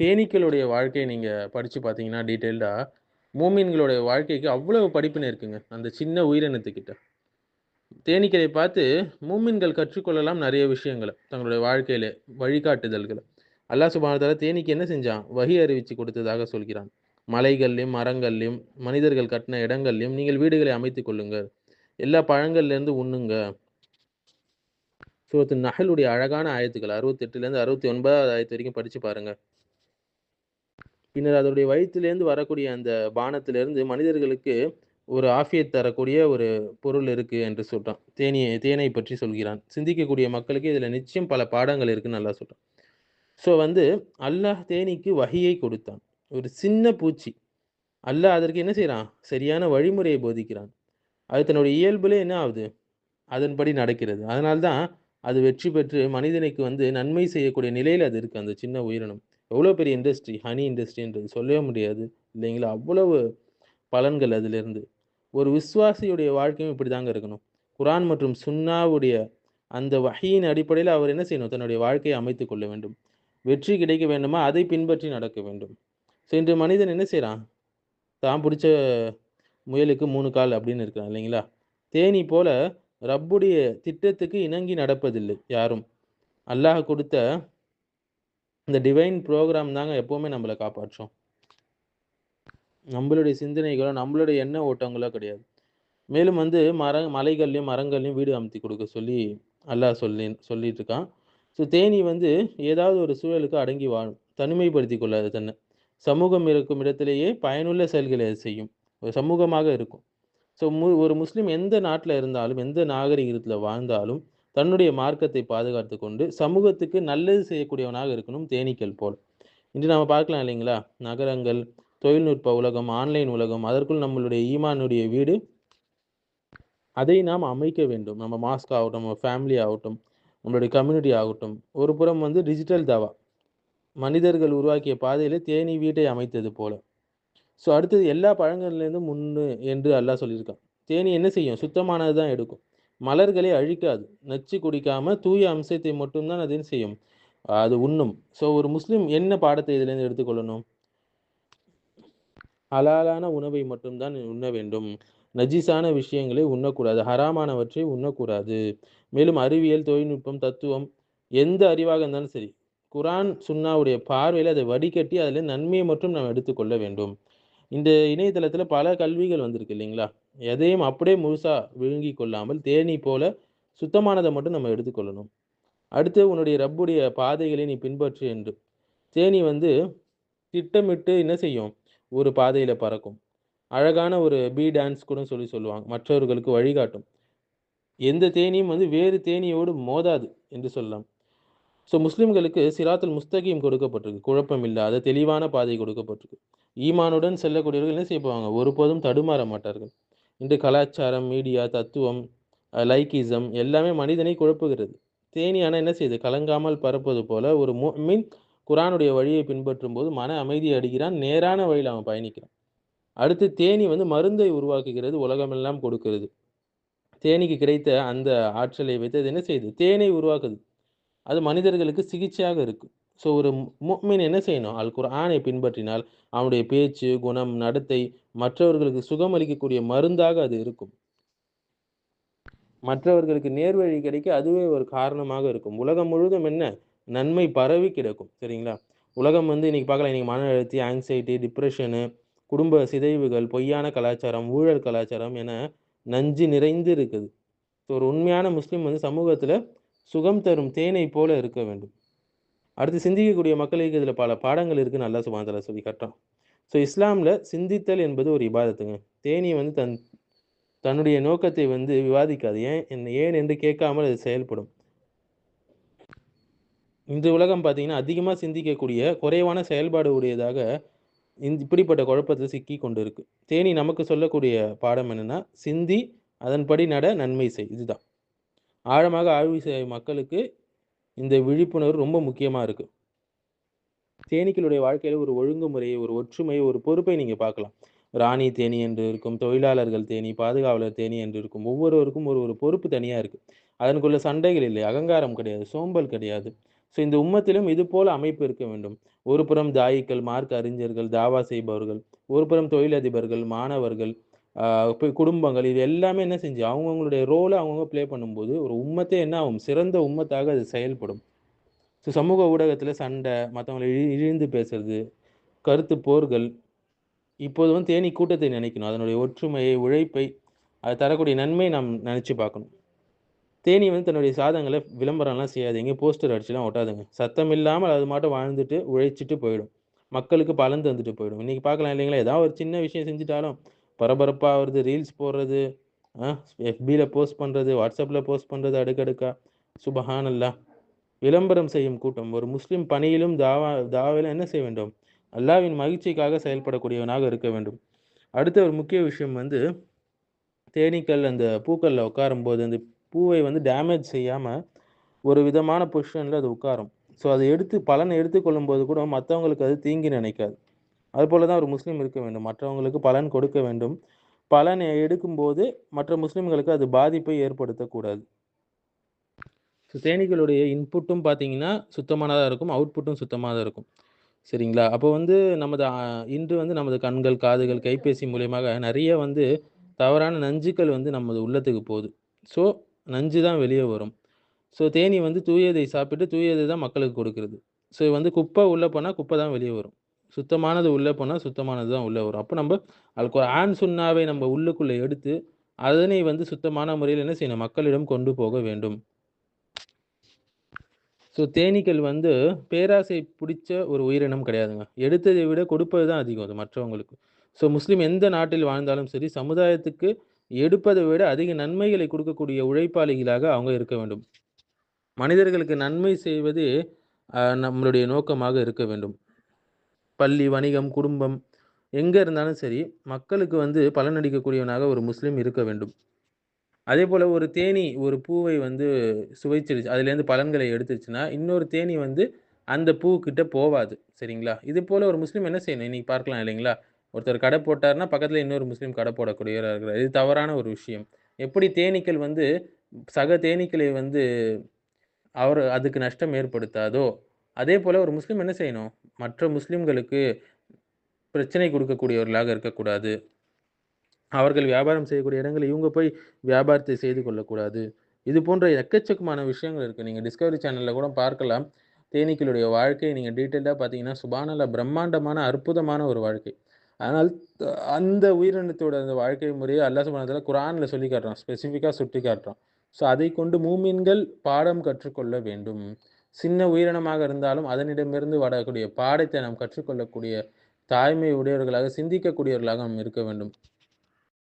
தேனீக்களுடைய வாழ்க்கையை நீங்கள் படித்து பார்த்தீங்கன்னா, டீட்டெயில்டாக மூமின்களுடைய வாழ்க்கைக்கு அவ்வளவு படிப்பினை இருக்குங்க. அந்த சின்ன உயிரினத்துக்கிட்ட. தேனீக்களை பார்த்து மூமின்கள் கற்றுக்கொள்ளலாம் நிறைய விஷயங்கள. தங்களுடைய வாழ்க்கையில வழிகாட்டுதல்களை அல்லாஹ் சுபானதால தேனீக்கு என்ன செஞ்சான்? வகி அறிவிச்சு கொடுத்ததாக சொல்கிறான். மலைகள்லையும் மரங்கள்லையும் மனிதர்கள் கட்டின இடங்கள்லையும் நீங்கள் வீடுகளை அமைத்துக் கொள்ளுங்கள். எல்லா பழங்கள்லேருந்து உண்ணுங்க. சூரத்து நகலுடைய அழகான ஆயத்துக்கள் 68லேருந்து 69வது ஆயத்து வரைக்கும் படித்து பாருங்கள் பின்னர் அதனுடைய வயிற்றிலேருந்து வரக்கூடிய அந்த பானத்திலிருந்து மனிதர்களுக்கு ஒரு ஆஃபியத் தரக்கூடிய ஒரு பொருள் இருக்கு என்று சொல்றான். தேனியை தேனை பற்றி சொல்கிறான். சிந்திக்கக்கூடிய மக்களுக்கு இதில் நிச்சயம் பல பாடங்கள் இருக்குன்னு நல்லா சொல்றான். ஸோ வந்து அல்லாஹ் தேனீக்கு வகையை கொடுத்தான். ஒரு சின்ன பூச்சி. அல்லாஹ் அதற்கு என்ன செய்கிறான் சரியான வழிமுறையை போதிக்கிறான். அது தன்னுடைய இயல்புலே என்ன ஆகுது? அதன்படி நடக்கிறது. அதனால்தான் அது வெற்றி பெற்று மனிதனுக்கு வந்து நன்மை செய்யக்கூடிய நிலையில் அது இருக்கு. அந்த சின்ன உயிரினம். எவ்வளோ பெரிய இண்டஸ்ட்ரி, ஹனி இண்டஸ்ட்ரின்றது சொல்லவே முடியாது. இல்லைங்களா? அவ்வளவு பலன்கள் அதிலிருந்து. ஒரு விசுவாசியுடைய வாழ்க்கையும் இப்படிதாங்க இருக்கணும். குரான் மற்றும் சுன்னாவுடைய அந்த வகையின் அடிப்படையில் அவர் என்ன செய்யணும்? தன்னுடைய வாழ்க்கையை அமைத்து கொள்ள வேண்டும். வெற்றி கிடைக்க வேண்டுமா? அதை பின்பற்றி நடக்க வேண்டும். ஸோ இன்று மனிதன் என்ன செய்கிறான் தான் பிடிச்ச முயலுக்கு மூணு கால் அப்படின்னு இருக்கிறான் இல்லைங்களா? தேனீ போல ரப்புடைய திட்டத்துக்கு இணங்கி நடப்பதில்லை யாரும். அல்லாஹ் கொடுத்த இந்த டிவைன் ப்ரோக்ராம் தாங்க எப்போவுமே நம்மளை காப்பாற்றும். நம்மளுடைய சிந்தனைகளோ, நம்மளுடைய எண்ண ஓட்டங்களோ கிடையாது. மேலும் வந்து மர மலைகள்லையும் மரங்கள்லையும் வீடு அமைத்து கொடுக்க சொல்லி அல்லாஹ் சொல்லி சொல்லிட்டு இருக்கான். ஸோ தேனீ வந்து ஏதாவது ஒரு சூழலுக்கு அடங்கி வாழும். தனிமைப்படுத்தி கொள்ளாது தன்னை சமூகம் இருக்கும் இடத்திலேயே பயனுள்ள செயல்களை அது செய்யும். ஒரு சமூகமாக இருக்கும். ஸோ மு ஒரு முஸ்லீம் எந்த நாட்டில் இருந்தாலும், எந்த நாகரிகத்தில் வாழ்ந்தாலும், தன்னுடைய மார்க்கத்தை பாதுகாத்து கொண்டு சமூகத்துக்கு நல்லது செய்யக்கூடியவனாக இருக்கணும் தேனீக்கள் போல. இன்று நாம் பார்க்கலாம் இல்லைங்களா? நகரங்கள், தொழில்நுட்ப உலகம், ஆன்லைன் உலகம், அதற்குள் நம்மளுடைய ஈமானுடைய வீடு. அதை நாம் அமைக்க வேண்டும். நம்ம மாஸ்க் ஆகட்டும், நம்ம ஃபேமிலி ஆகட்டும், நம்மளுடைய கம்யூனிட்டி ஆகட்டும். ஒரு புறம் வந்து டிஜிட்டல் தாவா. மனிதர்கள் உருவாக்கிய பாதையில் தேனீ வீட்டை அமைத்தது போல. ஸோ அடுத்தது எல்லா பழங்கள்லேருந்தும் முன்னு என்று அல்லாஹ் சொல்லியிருக்கான். தேனி என்ன செய்யும்? சுத்தமானது தான் எடுக்கும். மலர்களை அழிக்காது. நச்சு குடிக்காமல் தூய அம்சத்தை மட்டும்தான் அது செய்யும்? அது உண்ணும். ஸோ ஒரு முஸ்லீம் என்ன பாடத்தை இதுலேருந்து எடுத்துக்கொள்ளணும்? ஹலாலான உணவை மட்டும்தான் உண்ண வேண்டும். நஜீஸான விஷயங்களை உண்ணக்கூடாது. ஹராமானவற்றை உண்ணக்கூடாது. மேலும் அறிவியல், தொழில்நுட்பம், தத்துவம் எந்த அறிவாக இருந்தாலும் சரி, குரான் சுன்னாவுடைய பார்வையில் அதை வடிகட்டி அதில் நன்மையை மட்டும் நாம் எடுத்துக்கொள்ள வேண்டும். இந்த இணையதளத்தில் பல கல்விகள் வந்திருக்கு இல்லைங்களா? எதையும் அப்படியே முழுசாக விழுங்கி கொள்ளாமல், தேனீ போல சுத்தமானதை மட்டும் நம்ம எடுத்துக்கொள்ளணும். அடுத்து உன்னுடைய ரப்புடைய பாதைகளை நீ பின்பற்று என்று. தேனீ வந்து திட்டமிட்டு என்ன செய்யும்? ஒரு பாதையில் பறக்கும். அழகான ஒரு பி டான்ஸ் கூட சொல்லி சொல்லுவாங்க. மற்றவர்களுக்கு வழிகாட்டும். எந்த தேனியும் வந்து வேறு தேனியோடு மோதாது என்று சொல்லலாம். ஸோ முஸ்லிம்களுக்கு சிராத்துல் முஸ்தகியும் கொடுக்கப்பட்டிருக்கு. குழப்பம் இல்லாத தெளிவான பாதை கொடுக்கப்பட்டிருக்கு. ஈமானுடன் செல்லக்கூடியவர்கள் என்ன செய்வாங்க ஒருபோதும் தடுமாற மாட்டார்கள். இன்று கலாச்சாரம், மீடியா, தத்துவம், லைக்கிசம் எல்லாமே மனிதனை குழப்புகிறது. தேனியான என்ன செய்யுது? கலங்காமல் பறப்பது போல ஒரு மீன் குரானுடைய வழியை பின்பற்றும் போது மன அமைதியை அடைகிறான். நேரான வழியில் அவன் பயணிக்கிறான். அடுத்து தேனி வந்து மருந்தை உருவாக்குகிறது. உலகமெல்லாம் கொடுக்கிறது. தேனிக்கு கிடைத்த அந்த ஆற்றலை வைத்து அது என்ன செய்யுது? தேனை உருவாக்குது. அது மனிதர்களுக்கு சிகிச்சையாக இருக்குது ஸோ ஒரு முஃமின் என்ன செய்யணும்? அல் குர்ஆனை பின்பற்றினால் அவனுடைய பேச்சு, குணம், நடத்தை மற்றவர்களுக்கு சுகமளிக்கக்கூடிய மருந்தாக அது இருக்கும். மற்றவர்களுக்கு நேர்வழி கிடைக்க அதுவே ஒரு காரணமாக இருக்கும். உலகம் முழுவதும் என்ன? நன்மை பரவி கிடக்கும். சரிங்களா? உலகம் வந்து இன்னைக்கு பார்க்கலாம். இன்னைக்கு மன அழுத்தி ஆங்ஸைட்டி, டிப்ரெஷனு குடும்ப சிதைவுகள், பொய்யான கலாச்சாரம், ஊழல் கலாச்சாரம் என நஞ்சு நிறைந்து இருக்குது. ஸோ ஒரு உண்மையான முஸ்லீம் வந்து சமூகத்தில் சுகம் தரும் தேனை போல இருக்க வேண்டும். அடுத்து சிந்திக்கக்கூடிய மக்களுக்கு இதில் பல பாடங்கள் இருக்குன்னு நல்லா சுப்ஹானஹு சொல்லி காட்டுறான். ஸோ இஸ்லாமில் சிந்தித்தல் என்பது ஒரு இபாதத்துங்க. தேனீ வந்து தன் தன்னுடைய நோக்கத்தை வந்து விவாதிக்காது. ஏன் ஏன் என்று கேட்காமல் அது செயல்படும். இன்று உலகம் பார்த்தீங்கன்னா, அதிகமாக சிந்திக்கக்கூடிய, குறைவான செயல்பாடு உடையதாக இந் இப்படிப்பட்ட குழப்பத்தில் சிக்கி கொண்டு இருக்கு. தேனி நமக்கு சொல்லக்கூடிய பாடம் என்னன்னா, சிந்தி, அதன்படி நட, நன்மை செய். இதுதான். ஆழமாக ஆய்வு செய்யும் மக்களுக்கு இந்த விழிப்புணர்வு ரொம்ப முக்கியமாக இருக்கு. தேனீக்களுடைய வாழ்க்கையில் ஒரு ஒழுங்குமுறை, ஒரு ஒற்றுமையை ஒரு பொறுப்பை நீங்கள் பார்க்கலாம். ராணி தேனி என்று இருக்கும், தொழிலாளர்கள் தேனி பாதுகாவலர் தேனி என்று இருக்கும். ஒவ்வொருவருக்கும் ஒரு ஒரு பொறுப்பு தனியாக இருக்குது அதனுக்குள்ள சண்டைகள் இல்லை, அகங்காரம் கிடையாது, சோம்பல் கிடையாது. ஸோ இந்த உம்மத்திலும் இது போல அமைப்பு இருக்க வேண்டும் ஒரு புறம் தாயிக்கள் மார்க் அறிஞர்கள் தாவா செய்பவர்கள் ஒரு புறம் தொழிலதிபர்கள் மாணவர்கள் குடும்பங்கள் இது எல்லாமே என்ன செஞ்சு அவங்கவுங்களுடைய ரோலை அவங்கவுங்க ப்ளே பண்ணும்போது ஒரு உம்மத்தே என்ன ஆகும் சிறந்த உம்மத்தாக அது செயல்படும். ஸோ சமூக ஊடகத்தில் சண்டை மற்றவங்களை இழி இழிந்து பேசுறது கருத்து போர்கள் இப்போது வந்து தேனி கூட்டத்தை நினைக்கணும். அதனுடைய ஒற்றுமையை உழைப்பை அது தரக்கூடிய நன்மை நாம் நினச்சி பார்க்கணும். தேனி வந்து தன்னுடைய சாதங்களை விளம்பரம்லாம் செய்யாதீங்க போஸ்டர் அடிச்சுலாம் ஒட்டாதுங்க. சத்தம் இல்லாமல் அது மாட்டம் வாழ்ந்துட்டு உழைச்சிட்டு போயிடும். மக்களுக்கு பலன் தந்துட்டு போயிடும். இன்றைக்கி பார்க்கலாம் இல்லைங்களா? ஏதாவது ஒரு சின்ன விஷயம் செஞ்சுட்டாலும் பரபரப்பாக வருது ரீல்ஸ் போடுறது எஃபியில் போஸ்ட் பண்ணுறது வாட்ஸ்அப்பில் போஸ்ட் பண்ணுறது அடுக்கடுக்கா. சுபஹானல்லா. விளம்பரம் செய்யும் கூட்டம். ஒரு முஸ்லிம் பணியிலும் தாவா தாவிலும் என்ன செய்ய வேண்டும்? அல்லாவின் மகிழ்ச்சிக்காக செயல்படக்கூடியவனாக இருக்க வேண்டும். அடுத்த ஒரு முக்கிய விஷயம் வந்து தேனீக்கள் அந்த பூக்களில் உட்காரும்போது அந்த பூவை வந்து டேமேஜ் செய்யாமல் ஒரு விதமான பொசிஷனில் அது உட்காரும். ஸோ அதை எடுத்து பலனை எடுத்துக்கொள்ளும் போது கூட மற்றவங்களுக்கு அது தீங்கி நினைக்காது. அதுபோல தான் ஒரு முஸ்லீம் இருக்க வேண்டும். மற்றவங்களுக்கு பலன் கொடுக்க வேண்டும். பலன் எடுக்கும்போது மற்ற முஸ்லீம்களுக்கு அது பாதிப்பை ஏற்படுத்தக்கூடாது. ஸோ தேனீக்களுடைய இன்புட்டும் பார்த்தீங்கன்னா சுத்தமானதாக இருக்கும். அவுட்புட்டும் சுத்தமாக தான் இருக்கும். சரிங்களா? அப்போ வந்து நமது இன்று வந்து நமது கண்கள் காதுகள் கைபேசி மூலியமாக நிறைய வந்து தவறான நஞ்சுக்கள் வந்து நமது உள்ளத்துக்கு போகுது. ஸோ நஞ்சு தான் வெளியே வரும். ஸோ தேனி வந்து தூயதை சாப்பிட்டு தூயதை தான் மக்களுக்கு கொடுக்குறது. ஸோ வந்து குப்பை உள்ளே போனால் குப்பை தான் வெளியே வரும். சுத்தமானது உள்ளே போனால் சுத்தமானது தான் உள்ளே வரும். அப்போ நம்ம அதுக்கு ஒரு ஆண் சுண்ணாவை நம்ம உள்ளுக்குள்ளே எடுத்து அதனை வந்து சுத்தமான முறையில் என்ன செய்யணும்? மக்களிடம் கொண்டு போக வேண்டும். ஸோ தேனீக்கள் வந்து பேராசை பிடிச்ச ஒரு உயிரினம் கிடையாதுங்க. எடுத்ததை விட கொடுப்பது தான் அதிகம் அது மற்றவங்களுக்கு. ஸோ முஸ்லீம் எந்த நாட்டில் வாழ்ந்தாலும் சரி சமுதாயத்துக்கு எடுப்பதை விட அதிக நன்மைகளை கொடுக்கக்கூடிய உழைப்பாளிகளாக அவங்க இருக்க வேண்டும். மனிதர்களுக்கு நன்மை செய்வது நம்மளுடைய நோக்கமாக இருக்க வேண்டும். பள்ளி வணிகம் குடும்பம் எங்கே இருந்தாலும் சரி மக்களுக்கு வந்து பலனடிக்கக்கூடியவனாக ஒரு முஸ்லீம் இருக்க வேண்டும். அதே போல் ஒரு தேனி ஒரு பூவை வந்து சுவைச்சிருச்சு அதுலேருந்து பலன்களை எடுத்துருச்சுன்னா இன்னொரு தேனி வந்து அந்த பூக்கிட்ட போவாது சரிங்களா? இது போல் ஒரு முஸ்லீம் என்ன செய்யணும்? இன்னைக்கு பார்க்கலாம் இல்லைங்களா? ஒருத்தர் கடை போட்டாருன்னா பக்கத்தில் இன்னொரு முஸ்லீம் கடை போடக்கூடியவராக இருக்கிறார். இது தவறான ஒரு விஷயம். எப்படி தேனீக்கள் வந்து சக தேனீக்களை வந்து அவர் அதுக்கு நஷ்டம் ஏற்படுத்தாதோ அதே போல் ஒரு முஸ்லீம் என்ன செய்யணும்? மற்ற முஸ்லீம்களுக்கு பிரச்சனை கொடுக்கக்கூடியவர்களாக இருக்கக்கூடாது. அவர்கள் வியாபாரம் செய்யக்கூடிய இடங்களில் இவங்க போய் வியாபாரத்தை செய்து கொள்ளக்கூடாது. இது போன்ற எக்கச்சக்கமான விஷயங்கள் இருக்குது நீங்கள் டிஸ்கவரி சேனலில் கூட பார்க்கலாம். தேனீக்களுடைய வாழ்க்கையை நீங்கள் டீட்டெயிலாக பார்த்தீங்கன்னா சுபானல பிரம்மாண்டமான அற்புதமான ஒரு வாழ்க்கை. ஆனால் அந்த உயிரினத்தோட அந்த வாழ்க்கை முறையை அல்லாஹ் சுபானத்தில் குரானில் சொல்லி காட்டுறான். ஸ்பெசிஃபிக்காக சுட்டி காட்டுறான். ஸோ அதை கொண்டு மூமின்கள் பாடம் கற்றுக்கொள்ள வேண்டும். சின்ன உயிரினமாக இருந்தாலும் அதனிடமிருந்து வரக்கூடிய பாடத்தை நாம் கற்றுக்கொள்ளக்கூடிய தாய்மை உடையவர்களாக சிந்திக்கக்கூடியவர்களாக நாம் இருக்க வேண்டும்.